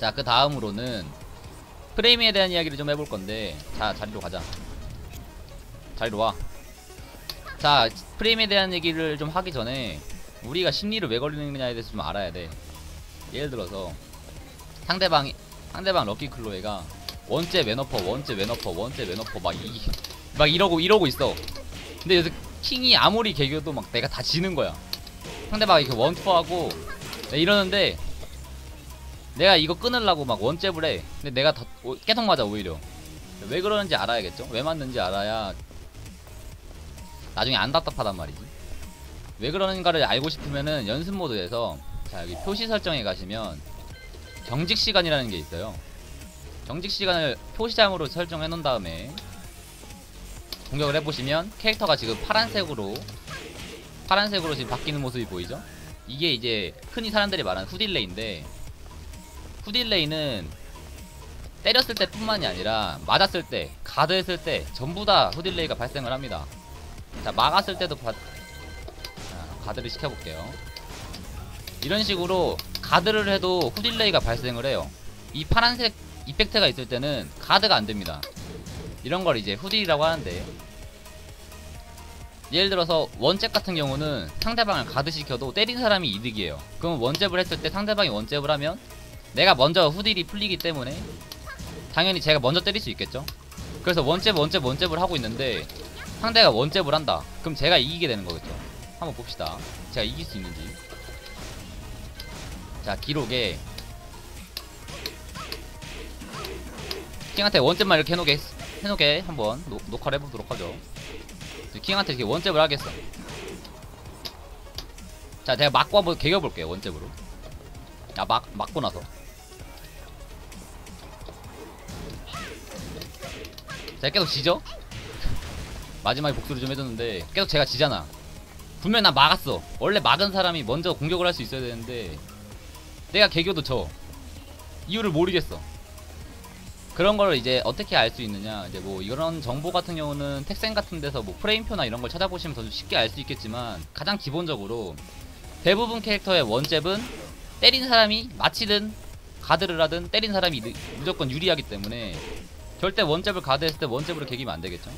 자, 그 다음으로는 프레임에 대한 이야기를 좀 해볼 건데, 자, 자리로 가자. 자리로 와. 자, 프레임에 대한 얘기를 좀 하기 전에, 우리가 심리를 왜 걸리느냐에 대해서 좀 알아야 돼. 예를 들어서, 상대방이, 상대방 럭키 클로에가, 원째 맨어퍼, 원째 맨어퍼, 원째 맨어퍼, 막 이, 막 이러고, 이러고 있어. 근데 요새 킹이 아무리 개겨도 막 내가 다 지는 거야. 상대방이 이렇게 원투하고, 네, 이러는데, 내가 이거 끊으려고 막 원잽을 해. 근데 내가 더 오- 계속 맞아 오히려. 왜 그러는지 알아야겠죠? 왜 맞는지 알아야 나중에 안 답답하단 말이지. 왜 그러는가를 알고 싶으면은 연습 모드에서 자 여기 표시 설정에 가시면 경직 시간이라는 게 있어요. 경직 시간을 표시장으로 설정해 놓은 다음에 공격을 해보시면 캐릭터가 지금 파란색으로 파란색으로 지금 바뀌는 모습이 보이죠? 이게 이제 흔히 사람들이 말하는 후딜레이인데 후딜레이는 때렸을 때 뿐만이 아니라 맞았을 때 가드했을 때 전부 다 후딜레이가 발생을 합니다. 자 막았을 때도 바... 자, 가드를 시켜볼게요. 이런 식으로 가드를 해도 후딜레이가 발생을 해요. 이 파란색 이펙트가 있을 때는 가드가 안됩니다. 이런 걸 이제 후딜이라고 하는데. 예를 들어서 원잽 같은 경우는 상대방을 가드시켜도 때린 사람이 이득이에요. 그럼 원잽을 했을 때 상대방이 원잽을 하면 내가 먼저 후딜이 풀리기 때문에 당연히 제가 먼저 때릴 수 있겠죠. 그래서 원잽 원잽 원잽을 하고 있는데 상대가 원잽을 한다. 그럼 제가 이기게 되는 거겠죠. 한번 봅시다. 제가 이길 수 있는지. 자 기록에 킹한테 원잽만 이렇게 해놓게 해놓게 한번 노, 녹화를 해보도록 하죠. 킹한테 이렇게 원잽을 하겠어. 자 제가 맞고 한번 개겨볼게요 원잽으로. 야 막, 맞고 나서 제가 계속 지죠? 마지막에 복수를 좀 해줬는데 계속 제가 지잖아. 분명 나 막았어. 원래 막은 사람이 먼저 공격을 할 수 있어야 되는데 내가 개겨도 져 이유를 모르겠어. 그런 걸 이제 어떻게 알 수 있느냐. 이제 뭐 이런 정보 같은 경우는 텍센 같은 데서 뭐 프레임표나 이런 걸 찾아보시면 더 쉽게 알 수 있겠지만 가장 기본적으로 대부분 캐릭터의 원잽은 때린 사람이 마치든 가드를 하든 때린 사람이 느- 무조건 유리하기 때문에 절대 원잽을 가드했을 때 원잽으로 개기면 안 되겠죠.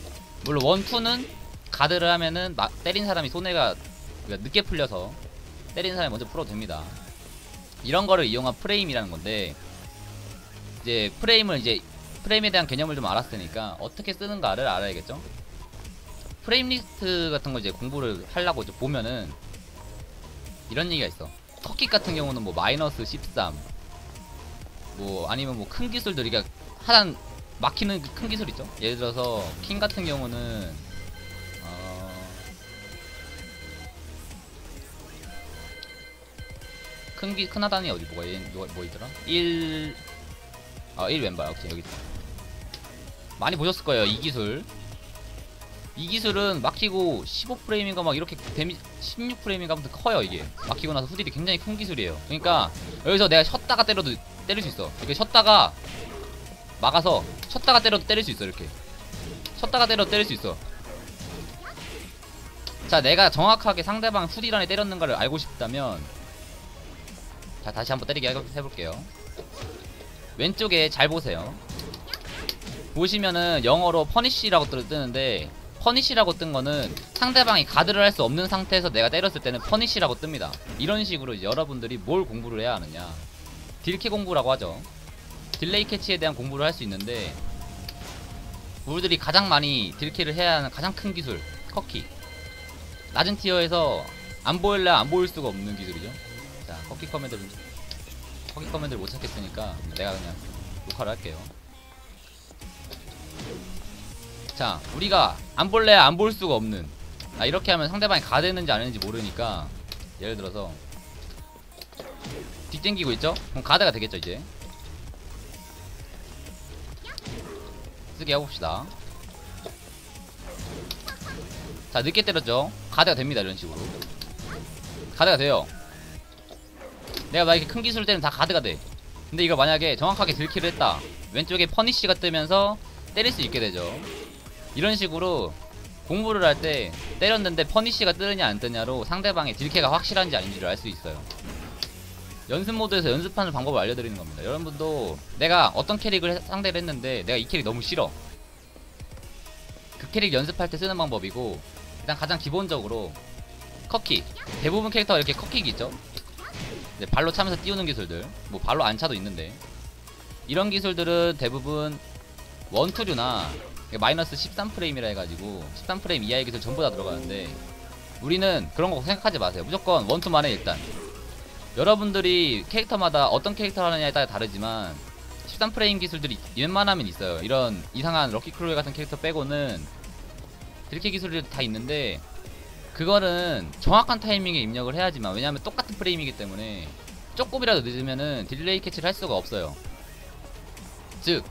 물론 원투는 가드를 하면은 마- 때린 사람이 손해가 그러니까 늦게 풀려서 때린 사람이 먼저 풀어도 됩니다. 이런 거를 이용한 프레임이라는 건데 이제 프레임을 이제 프레임에 대한 개념을 좀 알았으니까 어떻게 쓰는가를 알아야겠죠. 프레임 리스트 같은 거 이제 공부를 하려고 이제 보면은 이런 얘기가 있어. 터키 같은 경우는 뭐 마이너스 13, 뭐 아니면 뭐 큰 기술들 이게 하단 막히는 그 큰 기술 있죠. 예를 들어서 킹 같은 경우는 어... 큰, 기, 큰 하단이 어디 뭐가 얘 뭐, 뭐 있더라? 1 아, 1 왼발. 오케이, 여기. 많이 보셨을 거예요, 이 기술. 이 기술은 막히고 15프레임인가 막 이렇게 데미 16프레임인가 아무튼 커요 이게 막히고 나서 후딜이 굉장히 큰 기술이에요 그러니까 여기서 내가 쳤다가 때려도 때릴 수 있어 이렇게 쳤다가 막아서 쳤다가 때려도 때릴 수 있어 이렇게 쳤다가 때려도 때릴 수 있어 자 내가 정확하게 상대방 후딜 안에 때렸는가를 알고 싶다면 자 다시 한번 때리게 해- 해볼게요 왼쪽에 잘 보세요 보시면은 영어로 퍼니쉬라고 뜨- 뜨는데 퍼니쉬라고 뜬 거는 상대방이 가드를 할 수 없는 상태에서 내가 때렸을 때는 퍼니쉬라고 뜹니다. 이런 식으로 여러분들이 뭘 공부를 해야 하느냐. 딜캐 공부라고 하죠. 딜레이 캐치에 대한 공부를 할 수 있는데 우리들이 가장 많이 딜캐를 해야 하는 가장 큰 기술 커키. 낮은 티어에서 안 보일래 안 보일 수가 없는 기술이죠. 자, 커키 커맨드를 커키 커맨드를 못 찾겠으니까 내가 그냥 녹화를 할게요. 자 우리가 안 볼래 안볼 수가 없는 아 이렇게 하면 상대방이 가드했는지 안 했는지 모르니까 예를 들어서 뒷땡기고 있죠? 그럼 가드가 되겠죠 이제 쓰게 해봅시다. 자 늦게 때렸죠? 가드가 됩니다 이런 식으로. 가드가 돼요. 내가 만약에 큰 기술을 때리면 다 가드가 돼. 근데 이거 만약에 정확하게 딜킬을 했다. 왼쪽에 퍼니쉬가 뜨면서 때릴 수 있게 되죠. 이런 식으로 공부를 할 때 때렸는데 퍼니쉬가 뜨느냐 안 뜨냐로 상대방의 딜캐가 확실한지 아닌지를 알 수 있어요. 연습 모드에서 연습하는 방법을 알려드리는 겁니다. 여러분도 내가 어떤 캐릭을 해- 상대를 했는데 내가 이 캐릭 너무 싫어. 그 캐릭 연습할 때 쓰는 방법이고 일단 가장 기본적으로 컷킥 대부분 캐릭터가 이렇게 컷킥이 있죠. 이제 발로 차면서 띄우는 기술들 뭐 발로 안 차도 있는데 이런 기술들은 대부분 원투류나 마이너스 13프레임이라 해가지고 13프레임 이하의 기술 전부 다 들어가는데 우리는 그런 거 생각하지 마세요. 무조건 원투만 해 일단. 여러분들이 캐릭터마다 어떤 캐릭터를 하느냐에 따라 다르지만 13프레임 기술들이 웬만하면 있어요. 이런 이상한 럭키 크로이 같은 캐릭터 빼고는 이렇게 기술이 다 있는데 그거는 정확한 타이밍에 입력을 해야지만 왜냐하면 똑같은 프레임이기 때문에 조금이라도 늦으면은 딜레이 캐치를 할 수가 없어요. 즉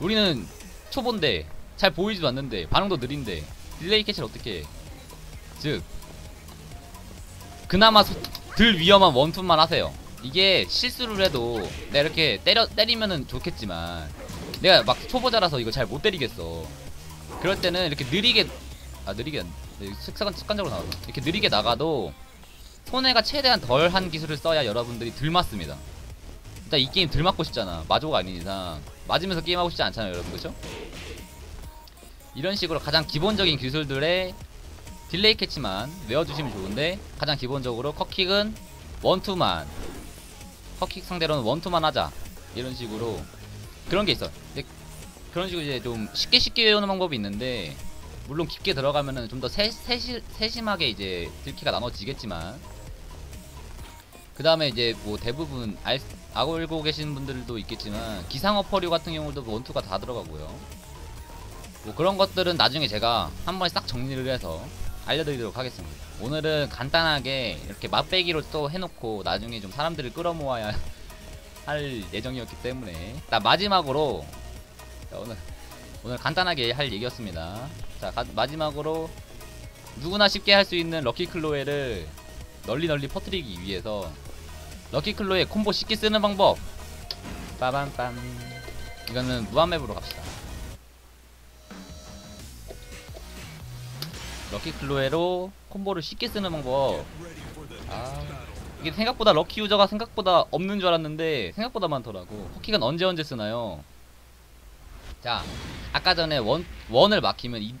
우리는 초보인데 잘 보이지도 않는데 반응도 느린데 딜레이 캐치를 어떻게 해? 즉 그나마 소- 덜 위험한 원투만 하세요. 이게 실수를 해도 내가 이렇게 때려 때리면은 좋겠지만 내가 막 초보자라서 이거 잘 못 때리겠어. 그럴 때는 이렇게 느리게 아 느리게 네, 습관 습관적으로 나와서 이렇게 느리게 나가도 손해가 최대한 덜한 기술을 써야 여러분들이 덜 맞습니다. 일단 이 게임 덜 맞고 싶잖아. 마조가 아닌 이상 맞으면서 게임하고 싶지 않잖아요, 여러분 그렇죠? 이런 식으로 가장 기본적인 기술들의 딜레이 캐치만 외워주시면 좋은데 가장 기본적으로 컷킥은 원투만 컷킥 상대로는 원투만 하자. 이런 식으로 그런 게 있어 근데 그런 식으로 이제 좀 쉽게 쉽게 외우는 방법이 있는데 물론 깊게 들어가면은 좀 더 세심하게 이제 딜키가 나눠지겠지만 그 다음에 이제 뭐 대부분 알, 알고 계신 분들도 있겠지만 기상어퍼류 같은 경우도 원투가 다 들어가고요. 뭐 그런 것들은 나중에 제가 한 번에 싹 정리를 해서 알려드리도록 하겠습니다. 오늘은 간단하게 이렇게 맛배기로 또 해놓고 나중에 좀 사람들을 끌어모아야 할 예정이었기 때문에 나 마지막으로 자, 오늘 오늘 간단하게 할 얘기였습니다. 자 가- 마지막으로 누구나 쉽게 할 수 있는 럭키 클로에를 널리 널리 퍼뜨리기 위해서 럭키 클로에 콤보 쉽게 쓰는 방법 빠밤빰 이거는 무한맵으로 갑시다. 럭키 클로에로 콤보를 쉽게 쓰는 방법. 아, 이게 생각보다 럭키 유저가 생각보다 없는 줄 알았는데 생각보다 많더라고. 호킥은 언제 언제 쓰나요? 자, 아까 전에 원 원을 막히면 이,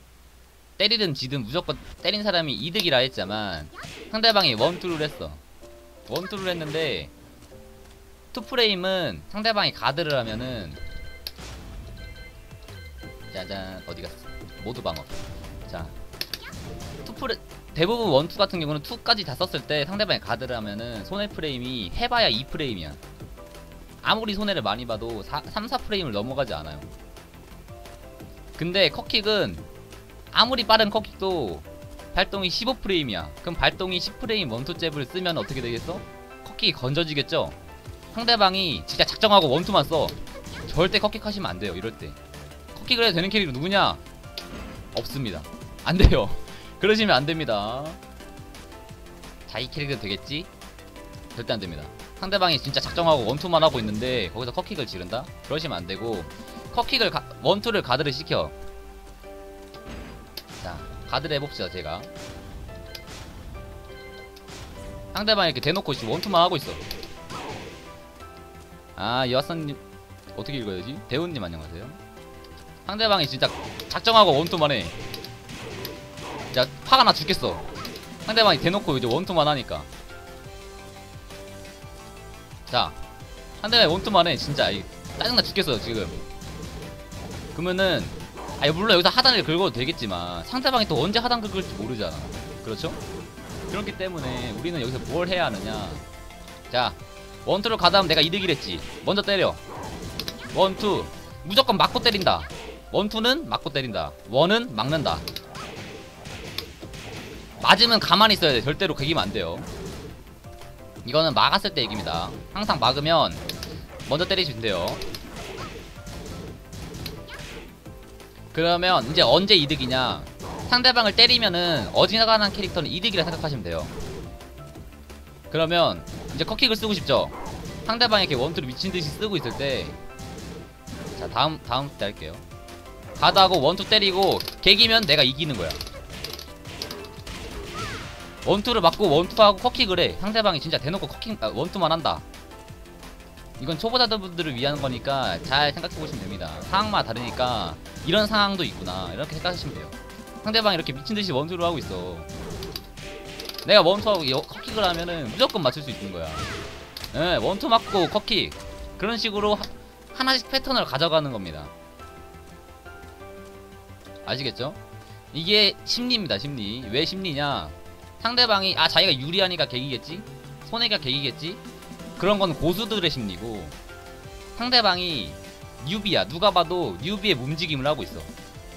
때리든 지든 무조건 때린 사람이 이득이라 했지만 상대방이 원투를 했어. 원투를 했는데 투 프레임은 상대방이 가드를 하면은 짜잔 어디 갔어? 모두 방어. 자, 투프레 대부분 원투 같은 경우는 투까지 다 썼을 때 상대방이 가드를 하면은 손해 프레임이 해봐야 2 프레임이야. 아무리 손해를 많이 봐도 4, 3, 4 프레임을 넘어가지 않아요. 근데 컷킥은 아무리 빠른 컷킥도 발동이 15 프레임이야. 그럼 발동이 10 프레임 원투 잽을 쓰면 어떻게 되겠어? 컷킥이 건져지겠죠? 상대방이 진짜 작정하고 원투만 써. 절대 컷킥 하시면 안 돼요. 이럴 때. 컷킥을 해도 되는 캐릭터 누구냐? 없습니다. 안 돼요. 그러시면 안 됩니다. 자기 캐릭터 되겠지? 절대 안 됩니다. 상대방이 진짜 작정하고 원투만 하고 있는데 거기서 컷킥을 지른다? 그러시면 안 되고 컷킥을 가, 원투를 가드를 시켜. 자, 가드를 해봅시다 제가. 상대방이 이렇게 대놓고 지금 원투만 하고 있어. 아, 여하선님 어떻게 읽어야지? 대훈님 안녕하세요. 상대방이 진짜 작정하고 원투만 해. 진짜 화가 나 죽겠어. 상대방이 대놓고 이제 원투만 하니까. 자, 상대방이 원투만 해. 진짜 이 짜증나 죽겠어 지금. 그러면은 아니 물론 여기서 하단을 긁어도 되겠지만 상대방이 또 언제 하단 긁을지 모르잖아. 그렇죠? 그렇기 때문에 우리는 여기서 뭘 해야 하느냐. 자, 원투를 가다하면 내가 이득이랬지. 먼저 때려. 원투 무조건 맞고 때린다. 원투는 맞고 때린다. 원은 막는다. 맞으면 가만히 있어야 돼. 절대로 개기면 안 돼요. 이거는 막았을 때 얘기입니다. 항상 막으면 먼저 때리시면 돼요. 그러면 이제 언제 이득이냐? 상대방을 때리면은 어지나가는 캐릭터는 이득이라 생각하시면 돼요. 그러면 이제 컷킥을 쓰고 싶죠? 상대방이 이렇게 원투를 미친 듯이 쓰고 있을 때, 자 다음 다음 때 할게요. 가드하고 원투 때리고 개기면 내가 이기는 거야. 원투를 맞고 원투하고 컷킥을 해. 상대방이 진짜 대놓고 컷킥 아, 원투만 한다. 이건 초보자들분들을 위한 거니까 잘 생각해 보시면 됩니다. 상황마다 다르니까 이런 상황도 있구나. 이렇게 생각하시면 돼요. 상대방이 이렇게 미친듯이 원투를 하고 있어. 내가 원투하고 여- 컷킥을 하면은 무조건 맞출 수 있는 거야. 예, 원투 맞고 컷킥. 그런 식으로 하, 하나씩 패턴을 가져가는 겁니다. 아시겠죠? 이게 심리입니다 심리. 왜 심리냐 상대방이 아 자기가 유리하니까 개기겠지? 손해가 개기겠지? 그런 건 고수들의 심리고 상대방이 뉴비야. 누가 봐도 뉴비의 움직임을 하고 있어.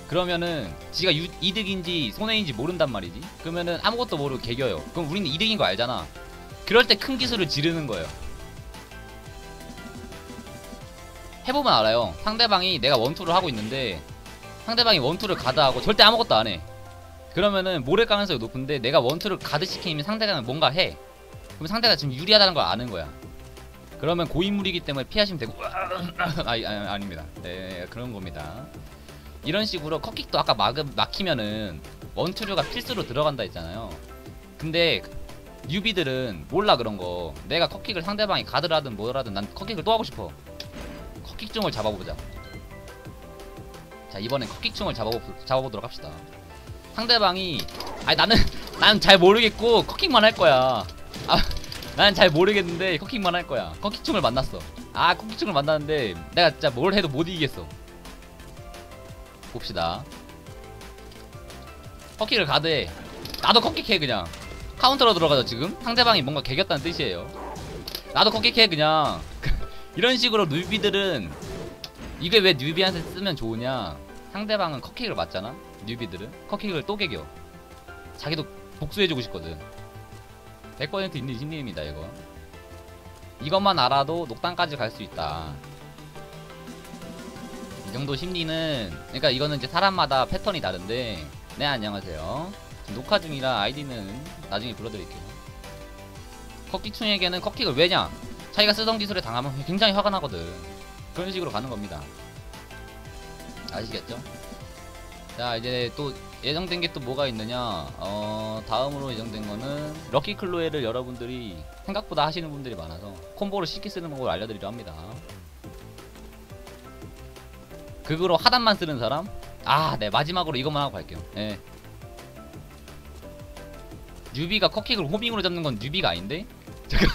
그러면은 지가 유, 이득인지 손해인지 모른단 말이지. 그러면은 아무것도 모르고 개겨요. 그럼 우리는 이득인 거 알잖아. 그럴 때 큰 기술을 지르는 거예요. 해보면 알아요. 상대방이 내가 원투를 하고 있는데 상대방이 원투를 가드하고 절대 아무것도 안해 그러면은 모를 가능성이 높은데 내가 원투를 가드 시키면 상대가 뭔가 해. 그럼 상대가 지금 유리하다는 걸 아는 거야. 그러면 고인물이기 때문에 피하시면 되고 아, 아 아 닙니다. 네 그런 겁니다. 이런 식으로 컷킥도 아까 막, 막히면은 원투류가 필수로 들어간다 했잖아요. 근데 뉴비들은 몰라 그런 거. 내가 컷킥을 상대방이 가드를 하든 뭐라든 난 컷킥을 또 하고 싶어. 컷킥중을 잡아보자. 자 이번엔 컷킥충을 잡아보, 잡아보도록 합시다 상대방이 아니 나는 나는 잘 모르겠고 컷킥만 할 거야. 아 나는 잘 모르겠는데 컷킥만 할 거야. 컷킥충을 만났어. 아 컷킥충을 만났는데 내가 진짜 뭘 해도 못 이기겠어. 봅시다. 컷킥을 가드해. 나도 컷킥해 그냥. 카운터로 들어가자 지금. 상대방이 뭔가 개겼다는 뜻이에요. 나도 컷킥해 그냥. 이런 식으로 뉴비들은 이게 왜 뉴비한테 쓰면 좋으냐? 상대방은 컷킥을 맞잖아 뉴비들은 컷킥을 또 개겨. 자기도 복수해주고 싶거든. 100% 있는 심리입니다 이거 이것만 알아도 녹단까지 갈 수 있다. 이 정도 심리는 그러니까 이거는 이제 사람마다 패턴이 다른데 네 안녕하세요. 녹화 중이라 아이디는 나중에 불러드릴게요. 컷킥충에게는 컷킥을 왜냐? 자기가 쓰던 기술에 당하면 굉장히 화가 나거든. 그런 식으로 가는 겁니다. 아시겠죠? 자 이제 또 예정된 게 또 뭐가 있느냐? 어 다음으로 예정된 거는 럭키 클로에를 여러분들이 생각보다 하시는 분들이 많아서 콤보를 쉽게 쓰는 방법을 알려드리려 합니다. 그거로 하단만 쓰는 사람? 아네 마지막으로 이것만 하고 갈게요. 예. 뉴비가 컷킥을 호밍으로 잡는 건 뉴비가 아닌데? 잠깐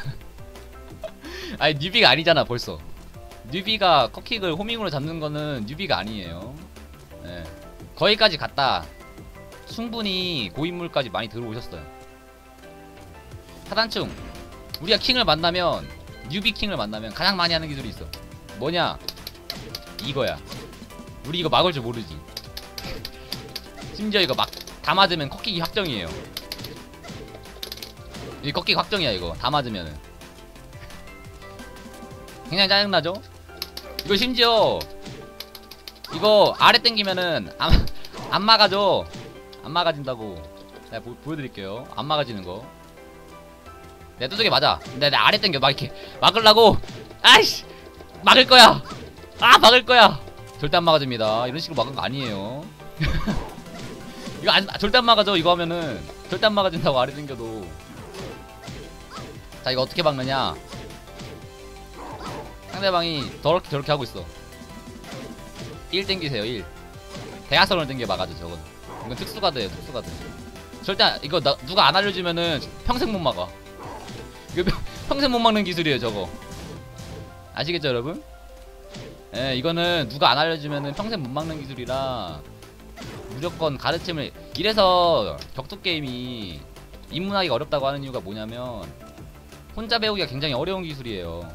아니 뉴비가 아니잖아 벌써. 뉴비가 컷킥을 호밍으로 잡는 거는 뉴비가 아니에요. 예. 거기까지 갔다 충분히 고인물까지 많이 들어오셨어요. 하단충 우리가 킹을 만나면 뉴비 킹을 만나면 가장 많이 하는 기술이 있어. 뭐냐? 이거야. 우리 이거 막을 줄 모르지. 심지어 이거 막 다 맞으면 컷킥이 확정이에요. 이 컷킥 확정이야 이거. 다 맞으면은. 굉장히 짜증나죠? 이거 심지어 이거 아래 땡기면은 안, 안 막아져. 안 막아진다고. 내가 보, 보여드릴게요. 안 막아지는 거내 뚜둑이 맞아. 근데 내 아래 땡겨. 막 이렇게 막으려고. 아이씨! 막을 거야. 아 막을 거야. 절대 안 막아집니다. 이런 식으로 막은 거 아니에요. 이거 안, 절대 안 막아져. 이거 하면은 절대 안 막아진다고 아래 땡겨도. 자 이거 어떻게 막느냐? 상대방이 저렇게 저렇게 하고 있어. 1 땡기세요 1 대하선을 땡겨 막아줘 저건. 이건 특수가드예요 특수가드. 절대 이거 나, 누가 안 알려주면은 평생 못 막아. 이거 평- 평생 못 막는 기술이에요 저거. 아시겠죠 여러분? 예 이거는 누가 안 알려주면은 평생 못 막는 기술이라 무조건 가르침을 이래서 격투 게임이 입문하기가 어렵다고 하는 이유가 뭐냐면 혼자 배우기가 굉장히 어려운 기술이에요